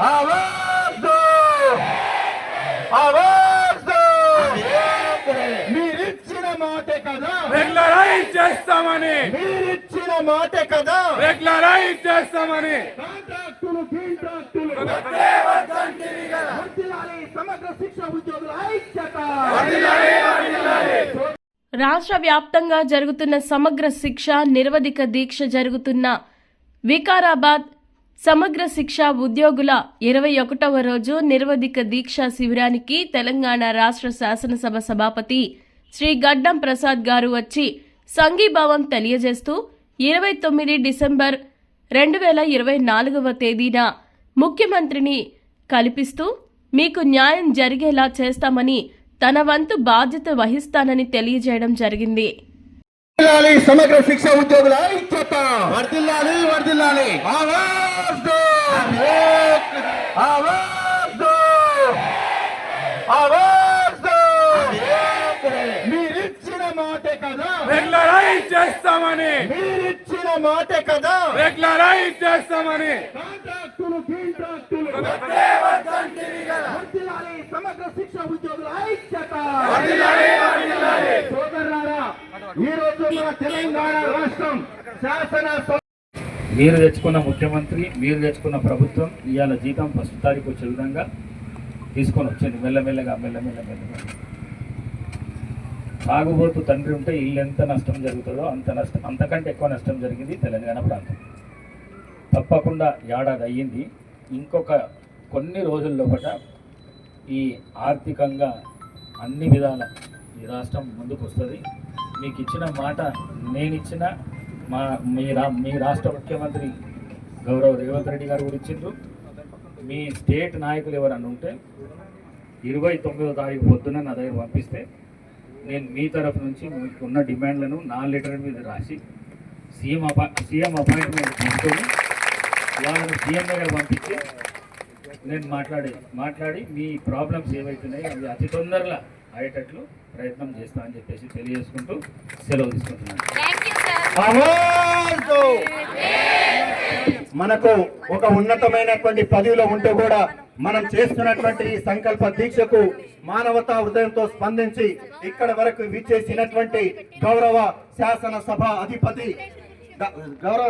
ఆవాజ్ దో మీరిచ్చిన మాట కదా! రెగ్యులరైజ్ చేస్తామని! మీరిచ్చిన మాట కదా! రెగ్యులరైజ్ చేస్తామని! కాంట్రాక్టులు కాంట్రాక్టులు! సమగ్ర శిక్ష ఉద్యోగుల ఐక్యత! రాష్ట్ర వ్యాప్తంగా జరుగుతున్న సమగ్ర శిక్ష నిరవధిక దీక్ష జరుగుతున్న వికారాబాద్ సమగ్ర శిక్ష ఉద్యోగుల ఇరవై ఒకటవ రోజు నిర్వధిక దీక్షా శిబిరానికి తెలంగాణ రాష్ట్ర శాసనసభ సభాపతి శ్రీ గడ్డం ప్రసాద్ గారు వచ్చి సంఘీభావం తెలియజేస్తూ ఇరవై తొమ్మిది డిసెంబర్ రెండు వేల ఇరవై నాలుగవ తేదీన ముఖ్యమంత్రిని కల్పిస్తూ మీకు న్యాయం జరిగేలా చేస్తామని తన వంతు బాధ్యత వహిస్తానని తెలియజేయడం జరిగింది. సమగ్ర శిక్ష ఉద్యోగుల ఐక్యత వర్దిల్లాలి వర్దిల్లాలి. ఆవాజ్ దో. ఆవాజ్ దో. ఆవాజ్ దో. మీరిచ్చిన మాట కదా. రెగ్యులరైజ్ చేస్తామని. మీరిచ్చిన మాట కదా. రెగ్యులరైజ్ చేస్తామని. కాంట్రాక్టులు కాంట్రాక్టులు. వర్ధిల్లాలి సమగ్ర శిక్ష ఉద్యోగుల ఐక్యత సోదరులారా ఈ రోజు మన తెలంగాణ రాష్ట్రం శాసన మీరు తెచ్చుకున్న ముఖ్యమంత్రి మీరు తెచ్చుకున్న ప్రభుత్వం ఇవాళ జీతం ఫస్ట్ తారీఖు వచ్చే విధంగా తీసుకొని వచ్చింది మెల్లమెల్లగా మెల్లమెల్ల మెల్లమెల్ల సాగుబోతు తండ్రి ఉంటే ఇల్లు ఎంత నష్టం జరుగుతుందో అంత నష్టం అంతకంటే ఎక్కువ నష్టం జరిగింది తెలంగాణ ప్రాంతం. తప్పకుండా ఏడాది అయ్యింది. ఇంకొక కొన్ని రోజుల లోపల ఈ ఆర్థికంగా అన్ని విధాల ఈ రాష్ట్రం ముందుకు వస్తుంది మీకు ఇచ్చిన మాట నేను ఇచ్చిన మా మీ రా మీ రాష్ట్ర ముఖ్యమంత్రి గౌరవ్ రేవంత్ రెడ్డి గారు కూడా ఇచ్చిండ్రు. మీ స్టేట్ నాయకులు ఎవరన్నా ఉంటే ఇరవై తొమ్మిదో తారీఖు పొద్దున నా దగ్గర పంపిస్తే నేను మీ తరఫు నుంచి మీకు ఉన్న డిమాండ్లను నా లెటర్ మీద రాసి సీఎం అపా సీఎం అపాయింట్మెంట్ తీసుకొని వాళ్ళని సీఎం దగ్గర పంపించి నేను మాట్లాడి మాట్లాడి మీ ప్రాబ్లమ్స్ ఏవైతున్నాయి అవి అతి తొందరగా అయ్యేటట్లు ప్రయత్నం చేస్తా అని చెప్పేసి తెలియజేసుకుంటూ సెలవు తీసుకుంటున్నాను. మనకు ఒక ఉన్నతమైనటువంటి పదవిలో ఉంటూ కూడా మనం చేస్తున్నటువంటి ఈ సంకల్ప దీక్షకు మానవతా హృదయంతో స్పందించి ఇక్కడ వరకు విచ్చేసినటువంటి గౌరవ శాసన సభ అధిపతి గౌరవ